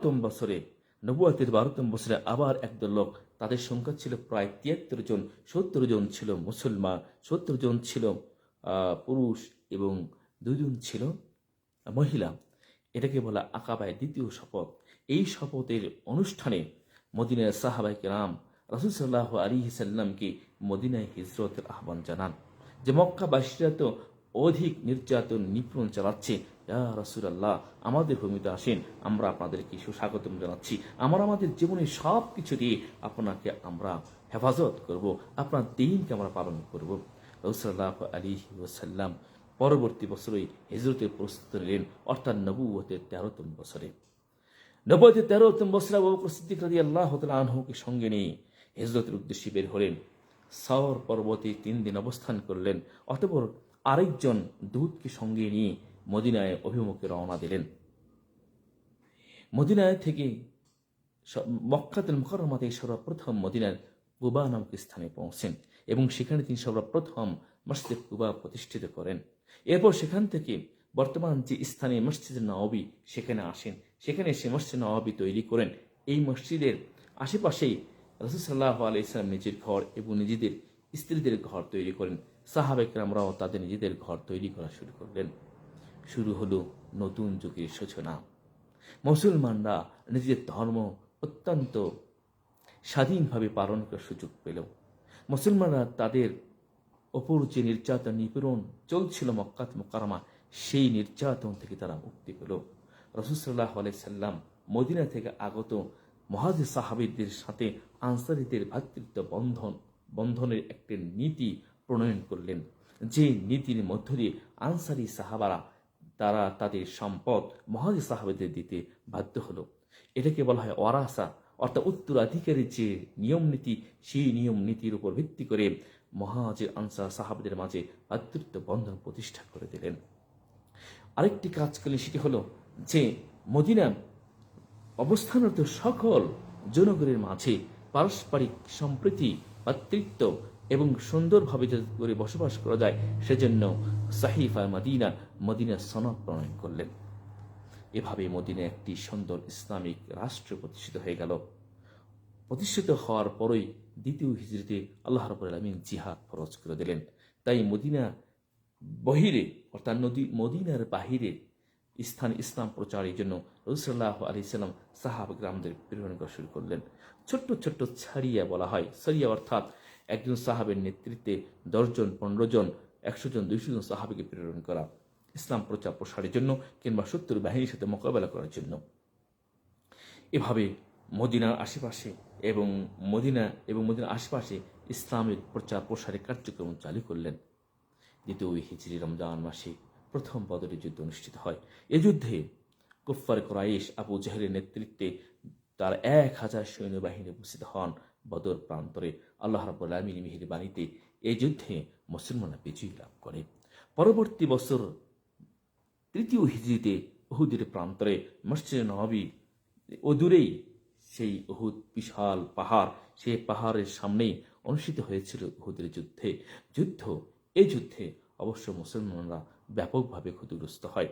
প্রথম বছরে নবুয়াতের বারোতম বছরে আবার একদল লোক, তাদের সংখ্যা ছিল প্রায় তিয়াত্তর জন, সত্তর জন ছিল মুসলমান, সত্তর জন ছিল পুরুষ এবং দুজন ছিল মহিলা। এটাকে বলা আকাবায় দ্বিতীয় শপথ। এই শপথের অনুষ্ঠানে মদিনার সাহাবাই রাম রাসুল সাল্লাহ আলী সাল্লামকে মদিনায় হিজরতের আহ্বান জানান যে মক্কাবাসীরা তো অধিক নির্যাতন নিপুণ চালাচ্ছে ইয়া আমাদের ভূমিতে আসেন, আমরা আপনাদেরকে সুস্বাগতম জানাচ্ছি। আমরা আমাদের জীবনের সব কিছু দিয়ে আপনাকে আমরা হেফাজত করব, আপনার দিনকে আমরা পালন করব। রসুল্লাহ আলী ওসাল্লাম পরবর্তী বছরে হিজরতের প্রস্তুত নিলেন অর্থাৎ নবুয়তের তেরোতম বছরে। নব্বইতে তেরোতম বছরে সিদ্দিক রাজি আল্লাহ আনহুকে সঙ্গে নিয়ে হিজরতের উদ্দেশ্যে বের হলেন। সাওর পর্বতে তিন দিন অবস্থান করলেন, অতপর আরেকজন দূতকে সঙ্গে নিয়ে মদিনায় অভিমুখে রওনা দিলেন। মদিনায় থেকে মক্কাতুল মুকাররমা সর্বপ্রথম মদিনার কুবা নামক স্থানে পৌঁছেন এবং সেখানে তিনি সর্বপ্রথম মসজিদ কুবা প্রতিষ্ঠিত করেন। এরপর সেখান থেকে বর্তমান যে স্থানে মসজিদ নওয়াবি সেখানে আসেন। সেখানে সে মসজিদ নওয়াবি তৈরি করেন। এই মসজিদের আশেপাশেই রসুল সাল্লাহ আলি ইসলাম নিজের ঘর এবং নিজেদের স্ত্রীদের ঘর তৈরি করেন। সাহাবেকরামরাও তাদের নিজেদের ঘর তৈরি করা শুরু করলেন। শুরু হলো নতুন যুগের সূচনা। মুসলমানরা নিজের ধর্ম অত্যন্ত স্বাধীনভাবে পালন করার সুযোগ পেল। মুসলমানরা তাদের ওপর যে নির্যাতন নিপীড়ন চলছিল মক্কাত মোকারমা সেই নির্যাতন থেকে তারা মুক্তি পেল। রসুসাল্লাহ সাল্লাম মদিনা থেকে আগত মহাজি সাহাবিদের সাথে আনসারিদের ভ্রাতৃত্ব বন্ধন, বন্ধনের একটি নীতি প্রণয়ন করলেন। যে নীতির মধ্য দিয়ে আনসারি সাহাবারা তারা তাদের সম্পদ মহাজি সাহাবেদের দিতে বাধ্য হলো। এটাকে বলা হয় ওয়ারাসা, অর্থাৎ উত্তরাধিকারীর যে নিয়ম নীতি, সেই নিয়ম নীতির উপর ভিত্তি করে মহাজির আনসার সাহাবদের মাঝে ভাতৃত্ব বন্ধন প্রতিষ্ঠা করে দিলেন। আরেকটি কাজ করলে সেটি হলো যে মদিনা অবস্থানরত সকল জনগণের মাঝে পারস্পরিক সম্প্রীতি, ভাতৃত্ব এবং সুন্দরভাবে যাতে করে বসবাস করা যায়, সেজন্য সাহিফা মদিনা মদিনা সনদ প্রণয়ন করলেন। এভাবে মদিনা একটি সুন্দর ইসলামিক রাষ্ট্র প্রতিষ্ঠিত হয়ে গেল। প্রতিষ্ঠিত হওয়ার পরই দ্বিতীয় হিজড়িতে আল্লাহ রবুল আলমিন জিহাদ ফরজ করে দিলেন। তাই মদিনা বহিরে, অর্থাৎ নদী, মদিনার বাহিরে স্থান ইসলাম প্রচারের জন্য রসুল্লাহ আলি সাল্লাম সাহাব গ্রামদের প্রেরণ করা শুরু করলেন। ছোট্ট ছোট্ট ছাড়িয়া বলা হয়। সারিয়া অর্থাৎ একজন সাহাবের নেতৃত্বে দশজন পনেরো জন, একশো জন, দুইশো জন সাহাবিকে প্রেরণ করা। ইসলাম প্রচার প্রসারের জন্য কিংবা শত্রু বাহিনীর সাথে মোকাবেলা করার জন্য। এভাবে মদিনার আশেপাশে এবং মদিনা এবং মদিনার আশেপাশে ইসলামের প্রচার প্রসারের কার্যক্রম চালু করলেন। দ্বিতীয় হিজরি রমজান মাসে প্রথম বদরের যুদ্ধ অনুষ্ঠিত হয়। এ যুদ্ধে কুফার কোরাইশ আবু জাহেলের নেতৃত্বে তার এক হাজার সৈন্যবাহিনী উপস্থিত হন বদর প্রান্তরে। আল্লাহ রাবুল মিহির বাণীতে এই যুদ্ধে মুসলমানরা বিজয়ী লাভ করে। পরবর্তী বছর তৃতীয় হিজড়িতে উহুদের প্রান্তরে মসজিদ নবী ও দূরেই সেই উহুদ বিশাল পাহাড়, সেই পাহাড়ের সামনেই অনুষ্ঠিত হয়েছিল উহুদের যুদ্ধে। যুদ্ধ এই যুদ্ধে অবশ্য মুসলমানরা ব্যাপকভাবে ক্ষতিগ্রস্ত হয়।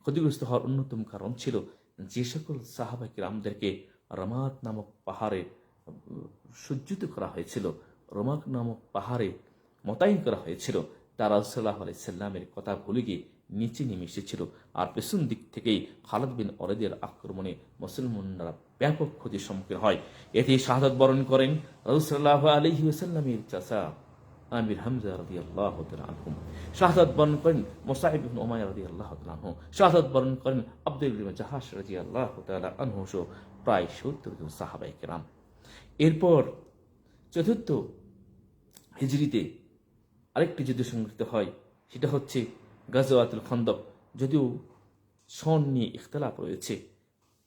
ক্ষতিগ্রস্ত হওয়ার অন্যতম কারণ ছিল যে সকল সাহাবাকে রামদেরকে রমাত নামক পাহাড়ে সজ্জিত করা হয়েছিল। রমাক নামক পাহাড়ে মোতায়েন করা হয়েছিল। তারা সাল্লাহ আলাইসাল্লামের কথা ভুলে গিয়ে নিচে নেমে এসেছিল। আর পেছন দিক থেকেই খালাদ বিন অরেদের আক্রমণে মুসলমানরা ব্যাপক ক্ষতির সম্মুখীন হয়। এতে শাহাদত বরণ করেন রসুল্লাহ আলহি ওসাল্লামের চাচা আমির হামজা রাদি আল্লাহ আনহুম। শাহাদত বরণ করেন মোসাহিব ইবনে উমাইয়া রাদি আল্লাহ আনহু। শাহাদত বরণ করেন আব্দুল জাহাস রাজি আল্লাহ আনহু সহ প্রায় সত্তর জন সাহাবাই কেরাম। এরপর চতুর্থ হিজড়িতে আরেকটি যুদ্ধ সংঘটিত হয়। সেটা হচ্ছে গাজওয়াতুল খন্দক। যদিও সন নিয়ে ইখতলাফ রয়েছে।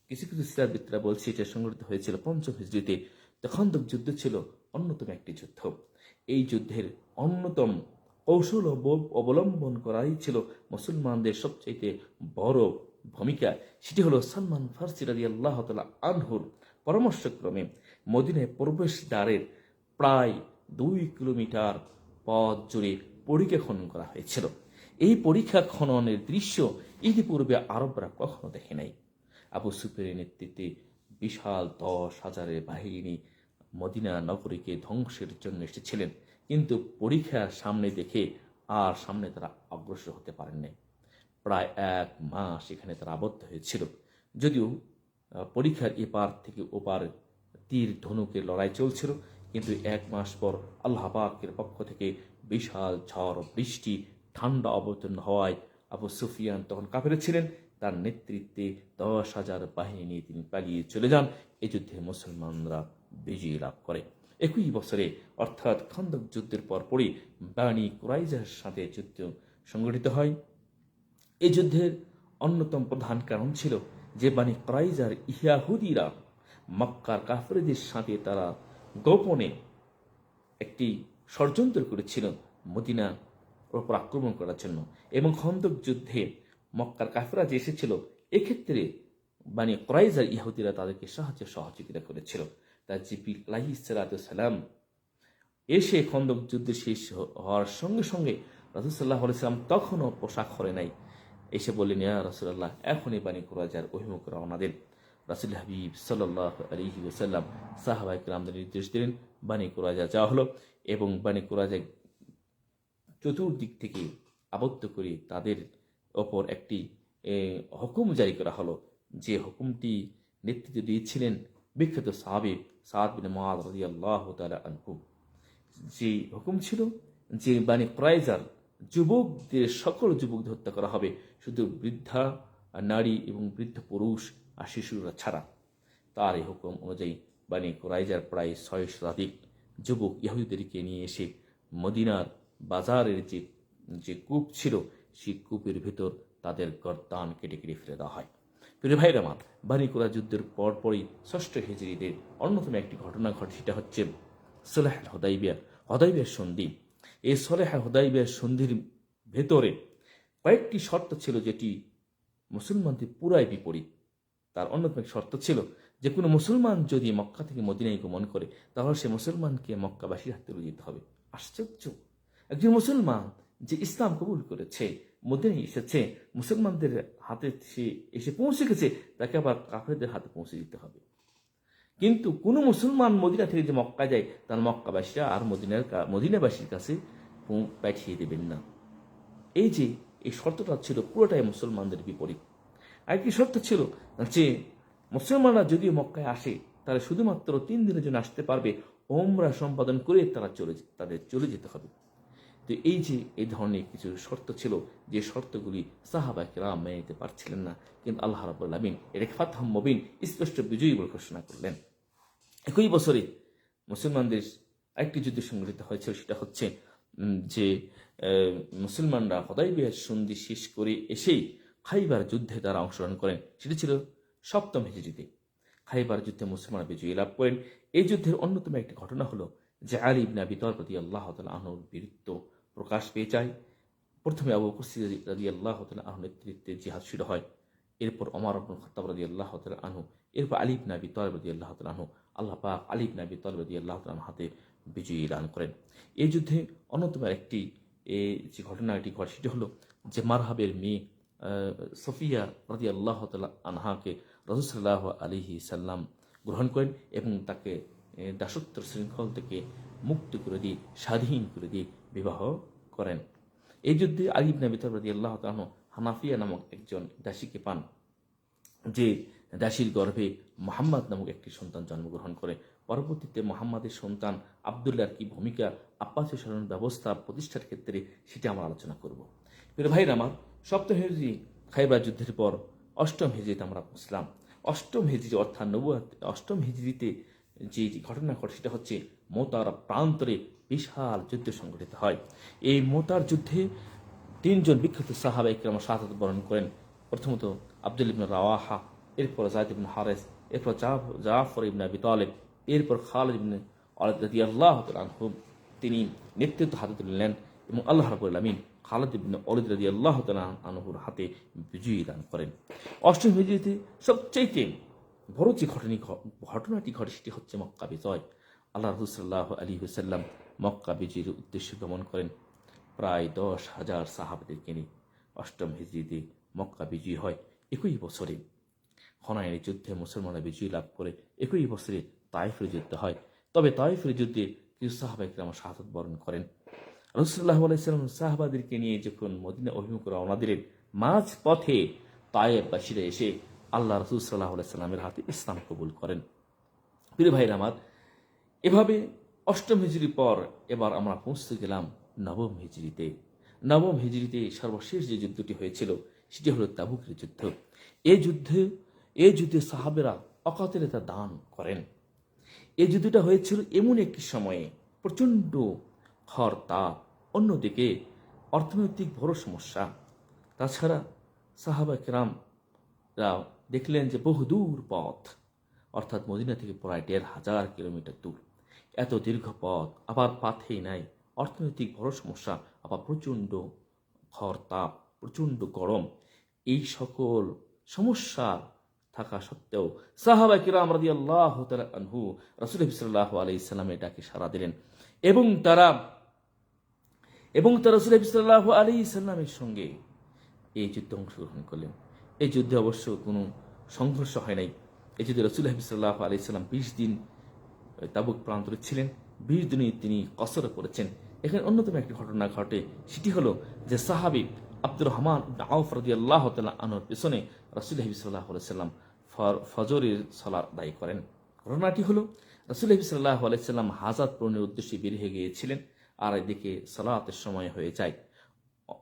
কিছু কিছু সিরাবিদরা বলছে, এটা সংঘটিত হয়েছিল পঞ্চম হিজড়িতে। তো খন্দক যুদ্ধ ছিল অন্যতম একটি যুদ্ধ। এই যুদ্ধের অন্যতম কৌশল অব- অবলম্বন করাই ছিল মুসলমানদের সবচাইতে বড় ভূমিকা। সেটি হলো সালমান ফার্সি রাজি আল্লাহ তালা আনহুর পরামর্শক্রমে মদিনায় প্রবেশ দ্বারের প্রায় দুই কিলোমিটার পথ জুড়ে খনন করা হয়েছিল। এই পরীক্ষা খননের দৃশ্য ইতিপূর্বে আরবরা কখনো দেখে নাই। আবু সুফের নেতৃত্বে বিশাল দশ হাজারের বাহিনী মদিনা নগরীকে ধ্বংসের জন্য এসেছিলেন। কিন্তু পরীক্ষার সামনে দেখে আর সামনে তারা অগ্রসর হতে পারেননি প্রায় এক মাস এখানে তারা আবদ্ধ হয়েছিল। যদিও পরীক্ষার এপার থেকে ওপার তীর ধনুকের লড়াই চলছিল, কিন্তু এক মাস পর আল্লাহ পাকের পক্ষ থেকে বিশাল ঝড় বৃষ্টি ঠান্ডা অবতীর্ণ হওয়ায় আবু সুফিয়ান তখন কাফের ছিলেন। তার নেতৃত্বে দশ হাজার বাহিনী নিয়ে তিনি পালিয়ে চলে যান। এই যুদ্ধে মুসলমানরা বিজয় লাভ করে। একই বছরে অর্থাৎ খন্দক যুদ্ধের পরপরই বাণী কুরাইজার সাথে যুদ্ধ সংগঠিত হয়। এই যুদ্ধের অন্যতম প্রধান কারণ ছিল যে বাণী ক্রাইজার ইয়াহুদিরা মক্কার কাফেরদের সাথে তারা গোপনে একটি ষড়যন্ত্র করেছিল। মদিনা ওপর আক্রমণ করার জন্য। এবং খন্দক যুদ্ধে মক্কার কাফেরা যে এসেছিল, এক্ষেত্রে বাণী ক্রাইজার ইহুদিরা তাদেরকে সাহায্য সহযোগিতা করেছিল। তা জিবি আলাহি সালাম এসে খন্দক যুদ্ধ শেষ হওয়ার সঙ্গে সঙ্গে আলাইসাল্লাম তখনও পোশাক করে নাই। এসে বললেন, ইয়া এখনই বাণী কুরাইজার অভিমুখ রওনা দেন। রাসুল হাবিব সাল্লাহ আলহি ওসাল্লাম সাহাবাইক রামদের নির্দেশ দিলেন বাণী কুরাইজা যাওয়া হলো এবং বাণী কুরাইজা চতুর্দিক থেকে আবদ্ধ করে তাদের ওপর একটি হুকুম জারি করা হলো। যে হুকুমটি নেতৃত্ব দিয়েছিলেন বিখ্যাত সাহাবিব সাদ বিন মাদ তাআলা আনহু। যে হুকুম ছিল যে বাণী প্রাইজার যুবকদের, সকল যুবকদের হত্যা করা হবে। শুধু বৃদ্ধা, নারী এবং বৃদ্ধ পুরুষ আর শিশুরা ছাড়া। তার এই হুকুম অনুযায়ী বাণী কোরাইজার প্রায় ছয় শতাধিক যুবক ইহুদিদেরকে নিয়ে এসে মদিনার বাজারের যে যে কূপ ছিল, সেই কূপের ভেতর তাদের গর্দান কেটে কেটে ফেলে দেওয়া হয়। প্রিয় ভাইরা আমার বাণী কোরা যুদ্ধের পরপরই ষষ্ঠ হেজরিদের অন্যতম একটি ঘটনা ঘটে, সেটা হচ্ছে সোলেহ হদাইবিয়া, হদাইবিয়ার সন্ধি। এই সোলেহ হদাইবিয়ার সন্ধির ভেতরে কয়েকটি শর্ত ছিল যেটি মুসলমানদের পুরাই বিপরীত। তার অন্যতম এক শর্ত ছিল, যে কোনো মুসলমান যদি মক্কা থেকে মদিনায় গমন করে, তাহলে সে মুসলমানকে মক্কাবাসীর হাতে তুলে দিতে হবে। আশ্চর্য! একজন মুসলমান যে ইসলাম কবুল করেছে, মদিনায় এসেছে, মুসলমানদের হাতে সে এসে পৌঁছে গেছে, তাকে আবার কাফেরদের হাতে পৌঁছে দিতে হবে। কিন্তু কোনো মুসলমান মদিনা থেকে যে মক্কা যায়, তার মক্কাবাসীরা আর মদিনার মদিনাবাসীর কাছে পাঠিয়ে দেবেন না। এই যে, এই শর্তটা ছিল পুরোটাই মুসলমানদের বিপরীত। আরেকটি শর্ত ছিল? যে, মুসলমানরা যদি মক্কায় আসে তারা শুধুমাত্র তিন দিনের জন্য আসতে পারবে, ওমরা সম্পাদন করে তারা চলে, তাদের চলে যেতে হবে। তো এই যে এই ধরনের কিছু শর্ত ছিল যে শর্তগুলি সাহাবা কেরাম মেনে নিতে পারছিলেন না কিন্তু আল্লাহ রাবুল আমিন এটাকে মবিন স্পষ্ট বিজয়ী বলে ঘোষণা করলেন। একই বছরে মুসলমানদের আরেকটি যুদ্ধ সংঘটিত হয়েছিল সেটা হচ্ছে যে আহ, মুসলমানরা হদাইবিয়ার সন্ধি শেষ করে এসেই খাইবার যুদ্ধে তারা অংশগ্রহণ করেন সেটি ছিল সপ্তম হিজড়িতে খাইবার যুদ্ধে মুসলমানরা বিজয়ী লাভ করেন। এই যুদ্ধের অন্যতম একটি ঘটনা হলো যে আলী ইবনে আবি তর প্রতি আল্লাহ আহনুর বীরত্ব প্রকাশ পেয়ে যায়। প্রথমে আবু বকর রাজি আল্লাহ আহ নেতৃত্বে জিহাদ শুরু হয়। এরপর অমর আব্দুল খত্তাব রাজি আল্লাহ আনহু, এরপর আলিব নাবি তলব রাজি আল্লাহ আনহু, আল্লাহ পাক আলিব নাবি তলব রাজি আল্লাহ হাতে বিজয়ী দান করেন। এই যুদ্ধে অন্যতম একটি যে ঘটনাটি ঘটে সেটি হলো যে মারহাবের মেয়ে সফিয়া রাজি আল্লাহ আনহাকে রসুল্লাহ আলিহি সাল্লাম গ্রহণ করেন এবং তাকে দাসত্ব শৃঙ্খল থেকে মুক্ত করে দিয়ে, স্বাধীন করে দিয়ে বিবাহ করেন। এই যুদ্ধে আলিব নবী তরবাদি আল্লাহ তাহ হানাফিয়া নামক একজন দাসীকে পান, যে দাসীর গর্ভে মোহাম্মদ নামক একটি সন্তান জন্মগ্রহণ করে। পরবর্তীতে মোহাম্মদের সন্তান আবদুল্লার কি ভূমিকা আব্বাসী স্মরণ ব্যবস্থা প্রতিষ্ঠার ক্ষেত্রে সেটা আমরা আলোচনা করব। প্রিয় ভাইরা আমার, সপ্তম হেজরি খাইবার যুদ্ধের পর অষ্টম হেজরিতে আমরা বুঝলাম অষ্টম হেজরি অর্থাৎ নবুয়াত, অষ্টম হেজরিতে যে যে ঘটনা ঘটে সেটা হচ্ছে মোতার প্রান্তরে বিশাল যুদ্ধ সংঘটিত হয়। এই মোতার যুদ্ধে তিনজন বিখ্যাত সাহাবা ইকরাম শাহাদ বরণ করেন। প্রথমত আব্দুল ইবনে রাওয়াহা, এরপর জায়দ ইবনে হারেস, এরপর জাফ- জাফর ইবনে আবি তালেব, এরপর খালিদ ইবনে আলাদ তাআলা আনহু তিনি নেতৃত্ব হাতে তুলে নেন এবং আল্লাহ রাব্বুল আমিন খালিদ ইবনে অলিদ রাদিয়াল্লাহু তাআলা আনহুর হাতে বিজয়ী দান করেন। অষ্টম হিজরিতে সবচাইতে বড় যে ঘটনি ঘটনাটি ঘটে সেটি হচ্ছে মক্কা বিজয়। আল্লাহ রসুল্লাহ আলী হুসাল্লাম মক্কা বিজয়ের উদ্দেশ্যে গমন করেন। প্রায় দশ হাজার সাহাবাদেরকে নিয়ে অষ্টম হিজরিতে মক্কা বিজয়ী হয় একই বছরে। হনায়নের যুদ্ধে মুসলমানরা বিজয় লাভ করে একই বছরে তাইফের যুদ্ধ হয়। তবে তাইফের যুদ্ধে কিছু সাহাবাহিকরা আমার শাহাদত বরণ করেন। রসুল্লাহ আলাইসাল্লাম সাহাবাদেরকে নিয়ে যখন মদিনা অভিমুখ রওনা দিলেন মাঝ পথে তায়েববাসীরা এসে আল্লাহ রসুল সাল্লাহ সাল্লামের হাতে ইসলাম কবুল করেন। প্রিয় ভাইরা আমার, এভাবে অষ্টম হিজড়ি পর এবার আমরা পৌঁছতে গেলাম নবম হিজড়িতে নবম হিজড়িতে সর্বশেষ যে যুদ্ধটি হয়েছিল, সেটি হলো তাবুকের যুদ্ধ। এ যুদ্ধে এ যুদ্ধে সাহাবেরা অকাতরে তা দান করেন। এই যুদ্ধটা হয়েছিল এমন একটি সময়ে, প্রচণ্ড খর তাপ, অন্যদিকে অর্থনৈতিক বড় সমস্যা। তাছাড়া সাহাবা কেরামরা দেখলেন যে বহুদূর পথ, অর্থাৎ মদিনা থেকে প্রায় দেড় হাজার কিলোমিটার দূর। এত দীর্ঘ পথ, আবার পাথেই নাই। অর্থনৈতিক বড় সমস্যা, আবার প্রচণ্ড খর তাপ, প্রচণ্ড গরম। এই সকল সমস্যা থাকা সত্ত্বেও সাহাবা কিরাম রাদি আল্লাহ আনহু রসুল সাল্লাহ আলাই ইসলামের ডাকে সাড়া দিলেন এবং তারা এবং তারা রসুল সাল্লাহ আলী ইসলামের সঙ্গে এই যুদ্ধে অংশগ্রহণ করলেন। এই যুদ্ধে অবশ্য কোনো সংঘর্ষ হয় নাই। এই যুদ্ধে রসুল হাবিসাল্লাহ আলি ইসলাম বিশ দিন তাবুক প্রান্তরে ছিলেন বিশ দিনই তিনি কসর করেছেন এখানে অন্যতম একটি ঘটনা ঘটে। সেটি হলো যে সাহাবি আব্দুর রহমান আউফ আল্লাহ তাল্লাহ আনোর পেছনে রসুল হাবি সাল্লাহ সাল্লাম ফজরের সলার আদায় করেন। ঘটনাটি হলো রসুল হাবি সাল্লাহ আলাইসাল্লাম হাজার পূরণের উদ্দেশ্যে বের হয়ে গিয়েছিলেন আর এদিকে সালাতের সময় হয়ে যায়।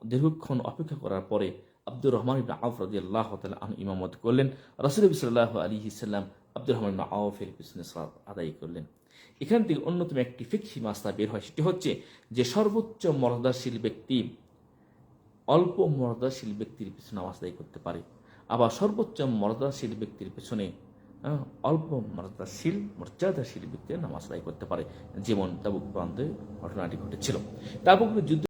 দীর্ঘক্ষণ অপেক্ষা করার পরে আব্দুর রহমান ইবনা আউফ রাজি আল্লাহ ইমামত করলেন। রসুল সাল্লাহ আলী সাল্লাম আব্দুর রহমান আউফের পিছনে সালাত আদায় করলেন। এখান থেকে অন্যতম একটি ফিক্সি মাস্তা বের হয় সেটি হচ্ছে যে সর্বোচ্চ মর্যাদাশীল ব্যক্তি অল্প মর্যাদাশীল ব্যক্তির পিছনে নামাজ আদায় করতে পারে। আবার সর্বোচ্চ মর্যাদাশীল ব্যক্তির পেছনে আহ, অল্প মর্যাদাশীল মর্যাদাশীল ব্যক্তি নামাজ আদায় করতে পারে। যেমন তাবুক প্রান্তে ঘটনাটি ঘটেছিল। তাবুকের যুদ্ধ